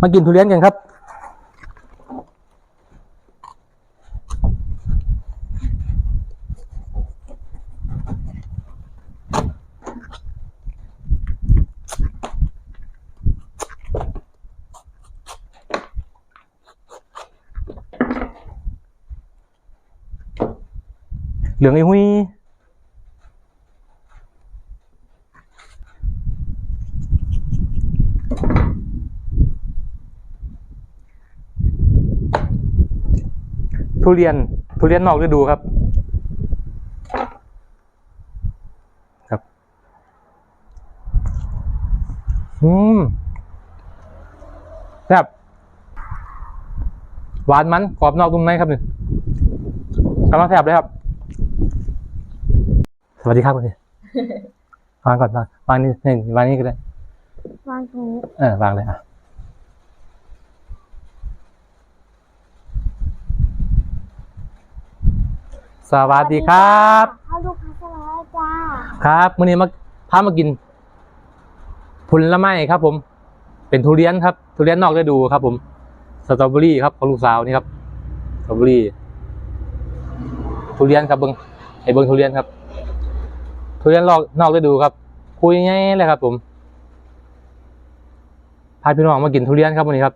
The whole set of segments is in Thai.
มากินทุเรียนกันครับ เหลืองไอ้หุย ทุเรียนทุเรียนนอกฤดูครับ ครับอืมแซ่บหวานมันกรอบนอกนุ่มในครับนี่กำลังแซ่บเลยครับ สวัสดีครับคุณพี่วางก่อนวางวางนี่หนึ่งวางนี่ก็ได้วางตรงนี้เออวางเลยอะ สวัสดีครับเข้าลูกค้าสวัสดีจ้าครับวันนี้มาพามากินผลไม้ครับผม เป็นทุเรียนครับ ทุเรียนนอกฤดูครับ ผมสตรอเบอรี่ครับของลูกสาวนี่ครับสตรอเบอรี่ทุเรียนครับเบิ้งไอ้เบิ้งทุเรียนครับ ทุเรียนนอกนอกฤดูครับ คุยง่ายๆเลยครับ ผมพาพี่น้องมากินทุเรียนครับวันนี้ครับ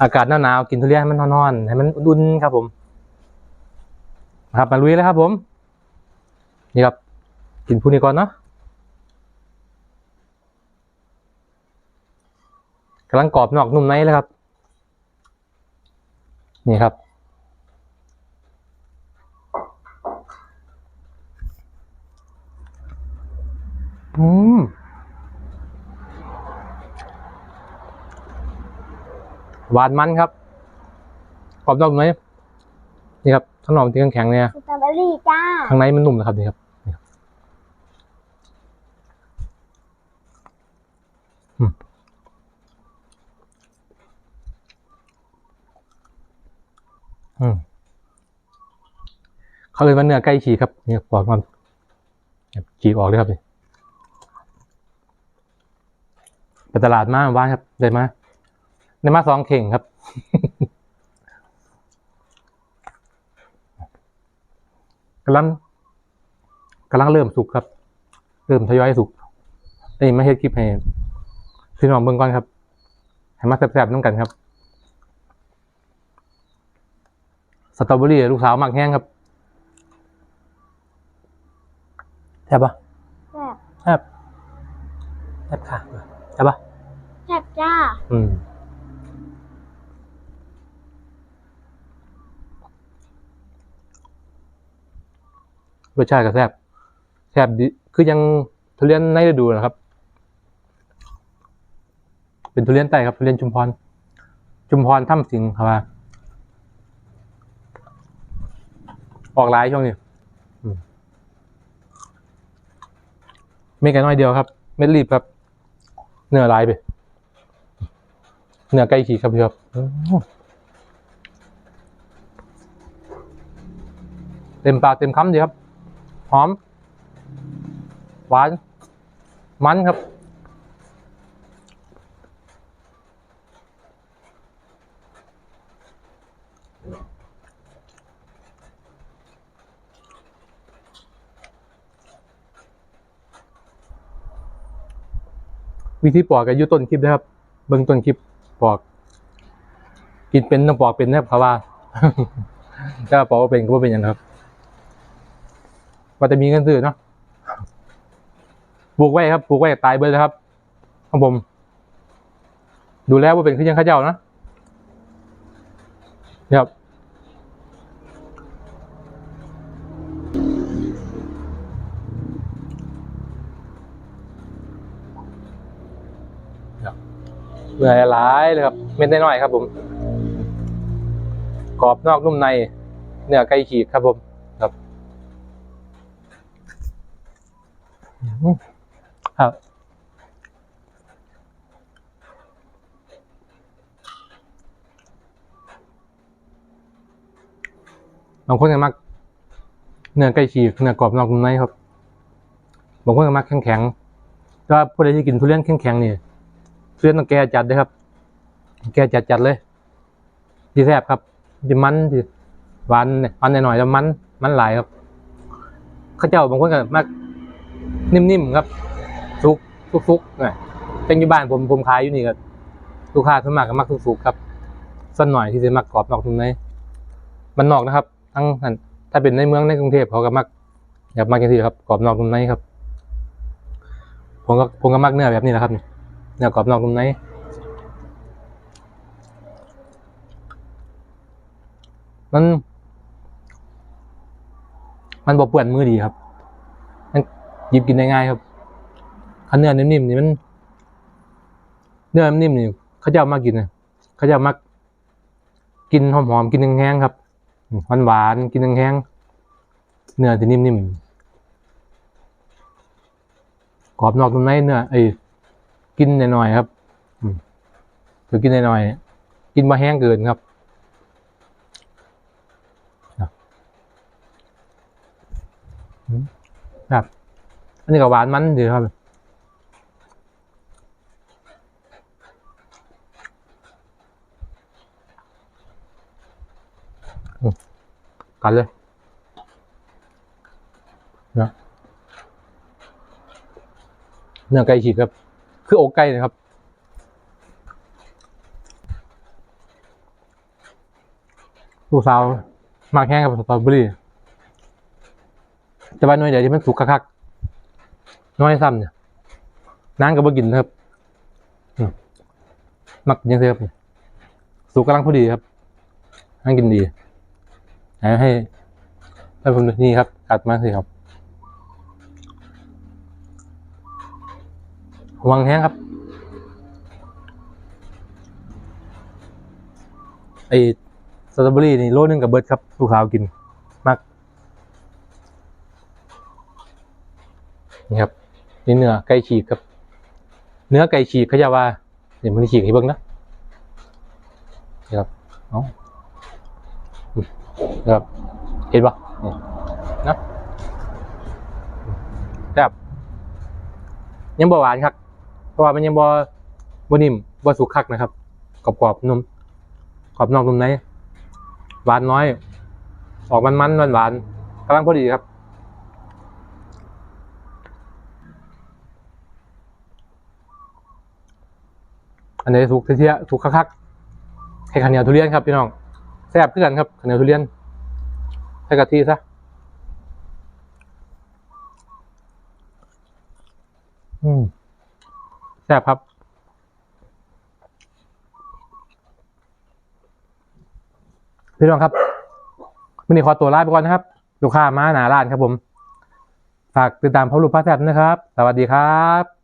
อากาศหนาวๆกินทุเรียนให้มันนอนๆให้มันอุ่นๆครับผมนะ ครับมาลุยเลยครับผม นี่ครับกินผู้นี้ก่อนเนาะกำลังกรอบนอกนุ่มในเลยครับ นี่ครับอืมหวานมันครับกรอบนอกนุ่มในนี่ครับ ข้างนอกมันจะแข็งๆเนี่ยสตรอเบอรี่จ้า ข้างในมันนุ่มนะครับนี่ครับนี่ครับอืมอืมเขาเลยมันเนื้อใกล้ฉีกครับนี่ปอกมันฉีกออกเลยครับนี่ไปตลาดมาบ้านครับได้มาได้มาสองเข่งครับ กำลังกำลังเริ่มสุกครับ เริ่มทยอยสุกนี่ไม่เฮ็ดคลิปให้พี่น้องเบิ่งก่อนครับ ให้มาแซ่บๆน้ำกันครับ สตรอเบอรี่ลูกสาวหมักแห้งครับแซ่บปะแซ่บแซ่บแซ่บค่ะแซ่บปะแซ่บจ้า อืม รสชาติก็แซ่บแซ่บดีคือยังทุเรียนในฤดูนะครับ เป็นทุเรียนไต้ครับทุเรียนชุมพร ชุมพรถ้ำสิงครับว่าออกหลายช่วงนี้อืมไม่กันน้อยเดียวครับไม่รีบครับเนื้อลายไปเนื้อไก่ฉีกครับพี่ครับเต็มปากเต็มคำดีครับ หอม หวาน มันครับ วิธีปอกก็อยู่ต้นคลิปนะครับ เบิ่งต้นคลิปปอก กินเป็นต้องปอกเป็นนะครับเขาว่าถ้าปอกเป็นก็เป็นอย่างนะครับ ว่าจะมีเงินซื้อเนาะปลูกไว้ครับปลูกไว้ตายเบิดเลยครับของผม ดูแล้วว่าเป็นขึ้นยังข้าเจ้านะนี่ครับเหนื่อยหลายเลยครับเม็ดน้อยๆครับผม กรอบนอกนุ่มใน เนื้อไก่ฉีกครับผม ครับอืมครับ บางคนก็มัก เนื้อไก่ฉีกเนื้อกรอบนอกนุ่มในครับ บางคนก็มักแข็งๆถ้าผู้ใดที่กินทุเรียนแข็งๆนี่ทุเรียนต้องแก่จัดเลยครับ แกจัดจัดเลยที่แซ่บครับที่มันที่หวานเนี่ยหวานหน่อยๆแล้วมัน มันหลายครับเข้าเจ้าบางคนก็มาก นิ่มๆครับซุกซุกๆเนี่ยเป็นอยู่บ้านผมผมขายอยู่นี่ก็ลูกค้าส่วนมากก็มักซุกๆครับส่วนหน่อยที่จะมักกรอบนอกนุ่มในมันนอกนะครับ ทั้งนั้นถ้าเป็นในเมืองในกรุงเทพเขาก็มักอยากมักกันทีครับกรอบนอกนุ่มในครับผมก็ผมก็มักเนื้อแบบนี้แหละครับเนื้อกรอบนอกนุ่มในมัน มันบ่เปื่อนมือดีครับ หยิบกินได้ง่ายครับคันเนื้อนิ่มๆนี่มัน เนื้อนิ่มๆนี่เขาจะเอามากินนะเขาจะเอามากินหอมๆกินแห้งๆครับหวานหวานๆกินแห้งๆเนื้อที่นิ่มๆกรอบนอกนุ่มในเนื้อไอ้ยกินหน่อยๆครับคือกินหน่อยๆกินมาแห้งเกินครับครับ อันนี้ก็หวานมันดีครับอืมกันเลยนื้อเนื้อไก่ฉีกครับ คืออกไก่นะครับลูกสาวมากแห้งกับสตรอเบอรี่แต่ว่าหน่วยเดี๋ยวที่มันสุกคักๆ น้อยซ้ำเนี่ยน้ำกับบ่กินครับมักยังเสียครับสุกกำลังพอดีครับนั่งกินดีให้ให้ผมนี่ครับกัดมาสิครับวังแห้งครับไอสตรอเบอรี่นี่โลนึงกับเบิร์ดครับลูกสาวกินมากนี่ครับ นี่เนื้อไก่ฉีกครับ เนื้อไก่ฉีกเขาจะว่าเดี๋ยวมันฉีกให้เบิ่งนะครับเอาอืมนี่ครับเห็นปะนี่นะแบบยังบ่หวานครับ เพราะว่ามันยังบ่บ่นิ่มบ่สุกคักนะครับกรอบๆนุ่มกรอบนอกนุ่มในหวานน้อย ออกมันๆหวานๆกำลังพอดีครับ อันนี้ถูกเทียถูกคักๆให้ข้าวเหนียวทุเรียนครับพี่น้องแซ่บขึ้นกันครับข้าวเหนียวทุเรียนใส่กะทิซะอืมแซ่บครับพี่น้องครับวันนี้ขอตัวลาไปก่อนนะครับ ลูกค้ามาหนาร้านครับผม ฝากติดตามพ่อลูกพระแซ่บนะครับ สวัสดีครับ